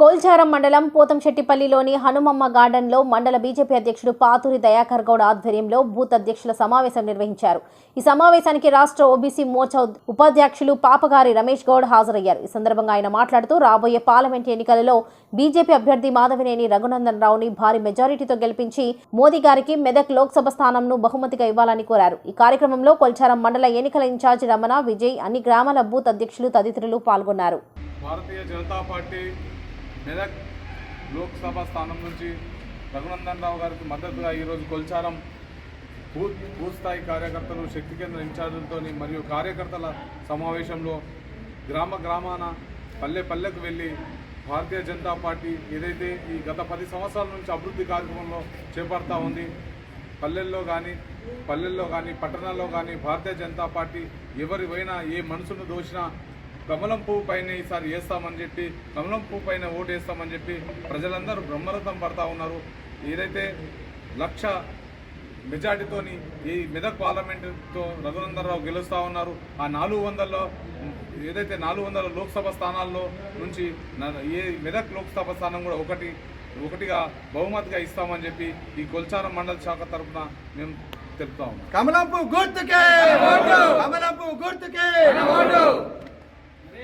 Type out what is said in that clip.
కోల్చారం మండలం పోతంశెట్టిపల్లిలోని హనుమమ్మ గార్డెన్లో మండల బీజేపీ అధ్యక్షుడు పాతూరి దయాకర్ గౌడ్ ఆధ్వర్యంలో బూత్ అధ్యక్షుల సమావేశం నిర్వహించారు. ఈ సమావేశానికి రాష్ట్ర ఓబీసీ మోర్చా ఉపాధ్యక్షులు పాపగారి రమేష్ గౌడ్ హాజరయ్యారు. ఈ సందర్భంగా ఆయన మాట్లాడుతూ రాబోయే పార్లమెంట్ ఎన్నికలలో బీజేపీ అభ్యర్థి మాధవినేని రఘునందన్ రావుని భారీ మెజారిటీతో గెలిపించి మోదీ గారికి మెదక్ లోక్సభ స్థానంను బహుమతిగా ఇవ్వాలని కోరారు. ఈ కార్యక్రమంలో కొల్చారం మండల ఎన్నికల ఇన్ఛార్జి రమణ విజయ్ అన్ని గ్రామాల బూత్ అధ్యక్షులు తదితరులు పాల్గొన్నారు. భారతీయ జనతా పార్టీ మెదక్ లోక్సభ స్థానం నుంచి రఘునందన్ రావు గారికి మద్దతుగా ఈరోజు కొల్చారం. బూత్ బూత్ స్థాయి కార్యకర్తలు శక్తి కేంద్ర ఇన్ఛార్జీలతో మరియు కార్యకర్తల సమావేశంలో గ్రామ గ్రామాన పల్లె పల్లెకు వెళ్ళి భారతీయ జనతా పార్టీ ఏదైతే ఈ గత పది సంవత్సరాల నుంచి అభివృద్ధి కార్యక్రమంలో చేపడతా ఉంది పల్లెల్లో కానీ పల్లెల్లో కానీ పట్టణాల్లో కానీ భారతీయ జనతా పార్టీ ఎవరి ఏ మనసును దోచినా కమలం పువ్వు పైన ఈసారి వేస్తామని చెప్పి కమలం పువ్వు పైన ఓటు వేస్తామని చెప్పి ప్రజలందరూ బ్రహ్మరథం పడతా ఉన్నారు. ఏదైతే లక్ష మెజార్టీతోని ఈ మెదక్ పార్లమెంటుతో రఘునందనరావు గెలుస్తూ ఉన్నారు ఆ నాలుగు వందల్లో ఏదైతే నాలుగు వందల లోక్సభ స్థానాల్లో నుంచి ఏ మెదక్ లోక్సభ స్థానం కూడా ఒకటి ఒకటిగా బహుమతిగా ఇస్తామని చెప్పి ఈ కొల్చారం మండల శాఖ తరఫున మేము తెలుపుతా ఉన్నాం. కమలంపు గుర్తుకే! కమలంపు గుర్తుకే!